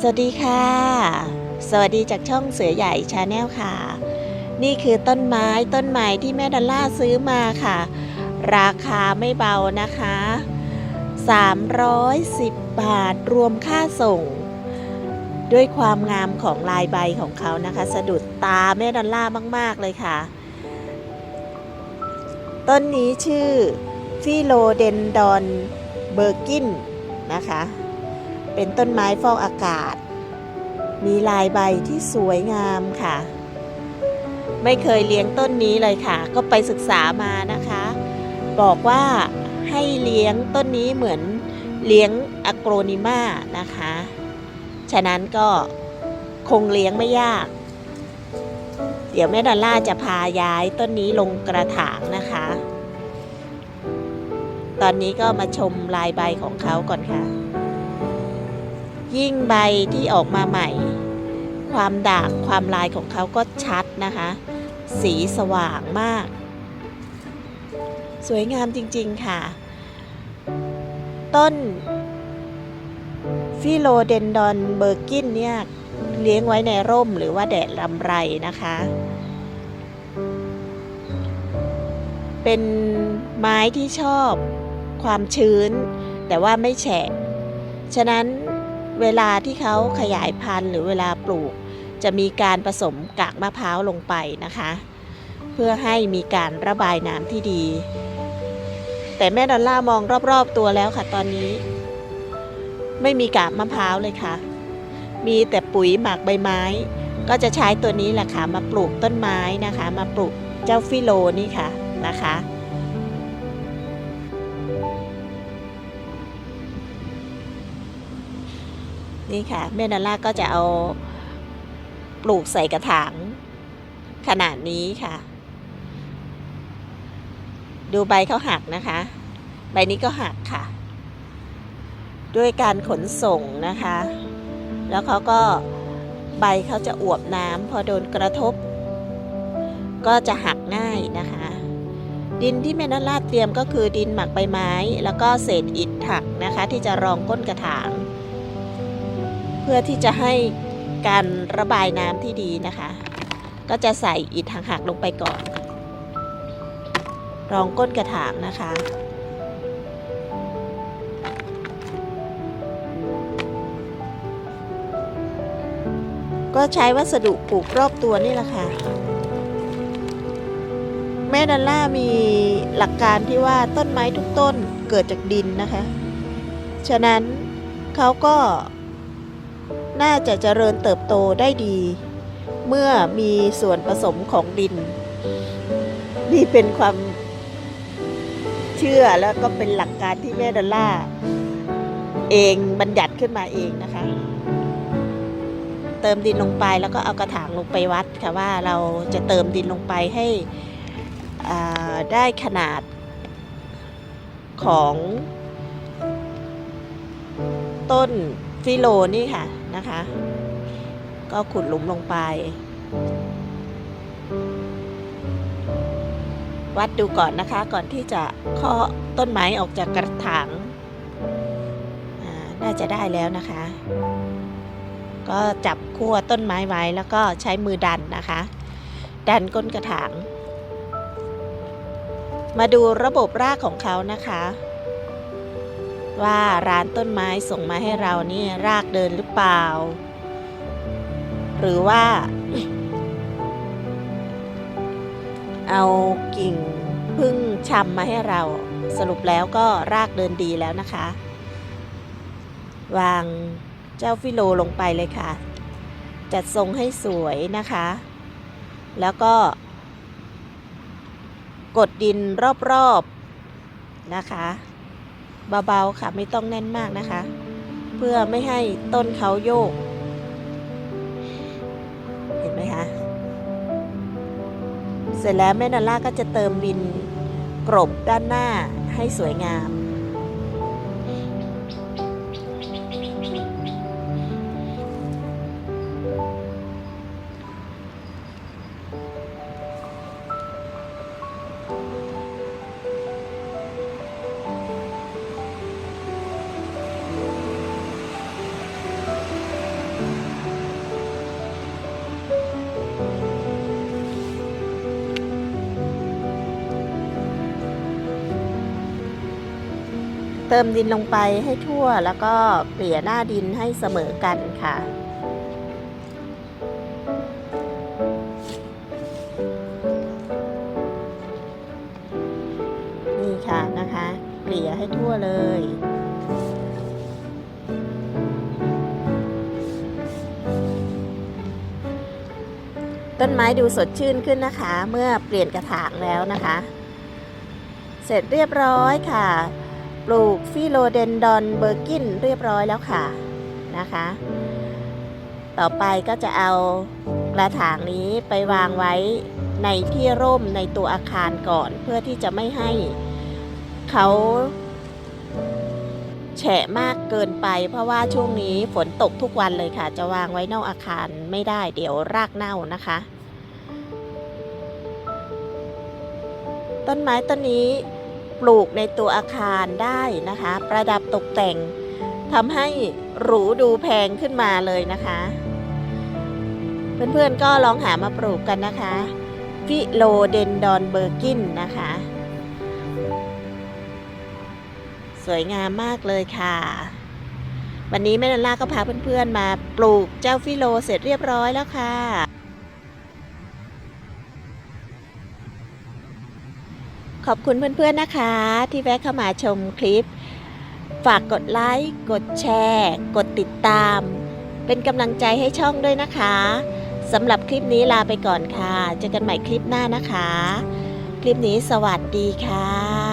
สวัสดีค่ะ สวัสดีจากช่องเสือใหญ่ชาแนลค่ะ นี่คือต้นไม้ต้นใหม่ที่แม่ดอลล่าซื้อมาค่ะ ราคาไม่เบานะคะ 310 บาทรวมค่าส่ง ด้วยความงามของลายใบของเขานะคะ สะดุดตาแม่ดอลล่ามาก ๆ เลยค่ะ ต้นนี้ชื่อฟิโลเดนดอนเบอร์กินนะคะ เป็นต้นไม้ฟอกอากาศ มีลายใบที่สวยงามค่ะ ไม่เคยเลี้ยงต้นนี้เลยค่ะ ก็ไปศึกษามานะคะ บอกว่าให้เลี้ยงต้นนี้เหมือนเลี้ยงอะโกรนิมานะคะ ฉะนั้นก็คงเลี้ยงไม่ยาก เดี๋ยวแม่ดอลล่าจะพาย้ายต้นนี้ลงกระถางนะคะ ตอนนี้ก็มาชมลายใบของเขาก่อนค่ะ ยิ่งใบที่ออกมาใหม่ ความด่างความลายของเขาก็ชัดนะคะ สีสว่างมาก สวยงามจริงๆค่ะ ต้นฟิโลเดนดอนเบอร์กินเนี่ยเลี้ยงไว้ในร่มหรือว่าแดดลำไรนะคะ เป็นไม้ที่ชอบความชื้น แต่ว่าไม่แฉะ ฉะนั้น เวลาที่เขาขยายพันธุ์หรือเวลาปลูก จะมีการผสมกากมะพร้าวลงไปนะคะ เพื่อให้มีการระบายน้ำที่ดี แต่แม่ดอลล่ามองรอบๆตัวแล้วค่ะตอนนี้ ไม่มีกากมะพร้าวเลยค่ะ มีแต่ปุ๋ยหมักใบไม้ ก็จะใช้ตัวนี้แหละค่ะมาปลูกต้นไม้นะคะ มาปลูกเจ้าฟิโลนี่ค่ะนะคะ นี่ค่ะแม่ดอลล่าก็จะเอาปลูกใส่กระถางขนาดนี้ค่ะ ดูใบเขาหักนะคะ ใบนี้ก็หักค่ะ ด้วยการขนส่งนะคะ แล้วเขาก็ใบเขาจะอวบน้ำพอโดนกระทบ ก็จะหักง่ายนะคะ ดินที่แม่นัลลาดเตรียมก็คือดินหมักใบไม้ แล้วก็เศษอิฐหักนะคะ ที่จะรองก้นกระถาง พื่อที่จะให้การระบายน้ำที่ดีนะคะ ก็จะใส่อิฐหักๆลงไปก่อน รองก้นกระถางนะคะก็ใช้วัสดุปลูกรอบตัวนี่แหละค่ะ แม่ดัลล่ามีหลักการที่ว่าต้นไม้ทุกต้นเกิดจากดินนะคะ ฉะนั้นเขาก็ น่าจะเจริญเติบโตได้ดี เมื่อมีส่วนผสมของดิน นี่เป็นความเชื่อแล้วก็เป็นหลักการที่แม่ดอลล่าเองบัญญัติขึ้นมาเองนะคะ เติมดินลงไปแล้วก็เอากระถางลงไปวัดค่ะว่าเราจะเติมดินลงไปให้อ่าได้ขนาดของต้นฟิโลนี่ค่ะ นะคะ ก็ขุดหลุมลงไป วัดดูก่อนนะคะ ก่อนที่จะเคาะต้นไม้ออกจากกระถางน่าจะได้แล้วนะคะ ก็จับขั้วต้นไม้ไว้แล้วก็ใช้มือดันนะคะ ดันก้นกระถาง มาดูระบบรากของเขานะคะ ว่าร้านต้นไม้ส่งมาให้เรานี่รากเดินหรือเปล่า หรือว่า เอากิ่งพึ่งชำมาให้เรา สรุปแล้วก็รากเดินดีแล้วนะคะ วางเจ้าฟิโลลงไปเลยค่ะ จัดทรงให้สวยนะคะ แล้วก็ กดดินรอบๆนะคะ เบาๆค่ะไม่ต้องแน่นมากนะคะ เพื่อไม่ให้ต้นเขาโยก เห็นไหมคะ เสร็จแล้วแม่นาล่าก็จะเติมดินกรบด้านหน้าให้สวยงาม เติมดินลงไปให้ทั่วแล้วก็เกลี่ยหน้าดินให้เสมอกันค่ะ นี่ค่ะนะคะ เกลี่ยให้ทั่วเลยต้นไม้ดูสดชื่นขึ้นนะคะ เมื่อเปลี่ยนกระถางแล้วนะคะ เสร็จเรียบร้อยค่ะ ปลูกฟิโลเดนดอนเบอร์กินเรียบร้อยแล้วค่ะนะคะ ต่อไปก็จะเอากระถางนี้ไปวางไว้ในที่ร่มในตัวอาคารก่อนเพื่อที่จะไม่ให้เขาแฉะมากเกินไปเพราะว่าช่วงนี้ฝนตกทุกวันเลยค่ะ จะวางไว้นอกอาคารไม่ได้เดี๋ยวรากเน่านะคะ ต้นไม้ต้นนี้ ปลูกในตัวอาคารได้นะคะ ประดับตกแต่งทำให้หรูดูแพงขึ้นมาเลยนะคะ เพื่อนๆก็ลองหามาปลูกกันนะคะฟิโลเดนดอนเบอร์กินนะคะ สวยงามมากเลยค่ะ วันนี้แม่นันล่าก็พาเพื่อนๆมาปลูกเจ้าฟิโลเสร็จเรียบร้อยแล้วค่ะ ขอบคุณเพื่อนๆนะคะ ที่แวะเข้ามาชมคลิป ฝากกดไลค์ กดแชร์ กดติดตาม เป็นกำลังใจให้ช่องด้วยนะคะสำหรับคลิปนี้ลาไปก่อนค่ะ เจอกันใหม่คลิปหน้านะคะ คลิปนี้สวัสดีค่ะ